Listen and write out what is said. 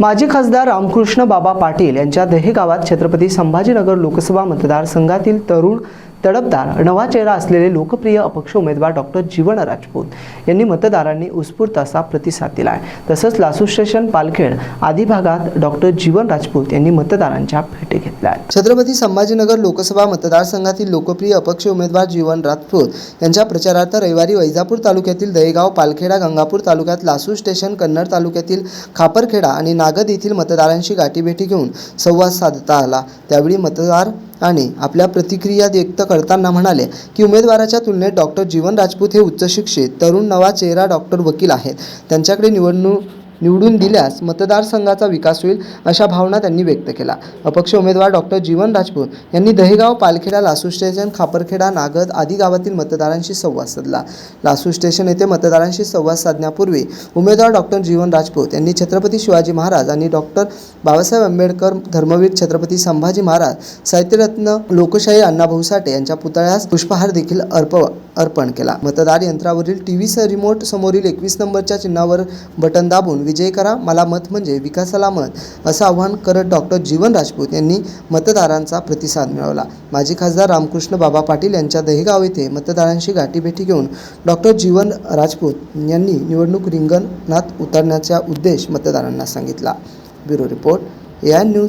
माजी खासदार रामकृष्ण बाबा पाटील यांच्या दहेगावात छत्रपती संभाजीनगर लोकसभा मतदारसंघातील तरुण तडफदार नवा चेहरा असलेले लोकप्रिय अपक्ष उमेदवार डॉक्टर जीवन राजपूत यांनी मतदारांनी उत्स्फूर्त असा प्रतिसाद दिला आहे तसंच लासू स्टेशन पालखेड आदी भागात डॉक्टर जीवन राजपूत यांनी मतदारांच्या भेटी घेतल्या आहेत. छत्रपती संभाजीनगर लोकसभा मतदारसंघातील लोकप्रिय अपक्ष उमेदवार जीवन राजपूत यांच्या प्रचारार्थ रविवारी वैजापूर तालुक्यातील दहेगाव पालखेडा गंगापूर तालुक्यात लासू स्टेशन कन्नड तालुक्यातील खापरखेडा आणि नागद येथील मतदारांशी गाठीभेटी घेऊन संवाद साधता आला. त्यावेळी मतदार आणि आपल्या प्रतिक्रिया व्यक्त करताना म्हणाले की उमेदवाराच्या तुलनेत डॉक्टर जीवन राजपूत हे उच्चशिक्षित तरुण नवा चेहरा डॉक्टर वकील आहेत. त्यांच्याकडे निवडणूक निवडून दिल्यास मतदारसंघाचा विकास होईल अशा भावना त्यांनी व्यक्त केला अपक्ष उमेदवार डॉक्टर जीवन राजपूत यांनी दहेगाव पालखेडा लासू स्टेशन खापरखेडा नागद आदी गावातील मतदारांशी संवाद साधला. लासू स्टेशन येथे मतदारांशी संवाद साधण्यापूर्वी उमेदवार डॉक्टर जीवन राजपूत यांनी छत्रपती शिवाजी महाराज आणि डॉक्टर बाबासाहेब आंबेडकर धर्मवीर छत्रपती संभाजी महाराज साहित्यरत्न लोकशाही अण्णाभाऊ साठे यांच्या पुतळ्यास पुष्पहार देखील अर्प अर्पण केला. मतदार यंत्रावरील टी व्हीचा रिमोट समोरील एकवीस नंबरच्या चिन्हावर बटन दाबून विजय करा मला मत म्हणजे विकासाला मत असं आवाहन करत डॉक्टर जीवन राजपूत यांनी मतदारांचा प्रतिसाद मिळवला. माजी खासदार रामकृष्ण बाबा पाटील यांच्या दहेगाव येथे मतदारांशी गाठीभेटी घेऊन डॉक्टर जीवन राजपूत यांनी निवडणूक रिंगणात उतरण्याचा उद्देश मतदारांना सांगितला. Bureau report A I news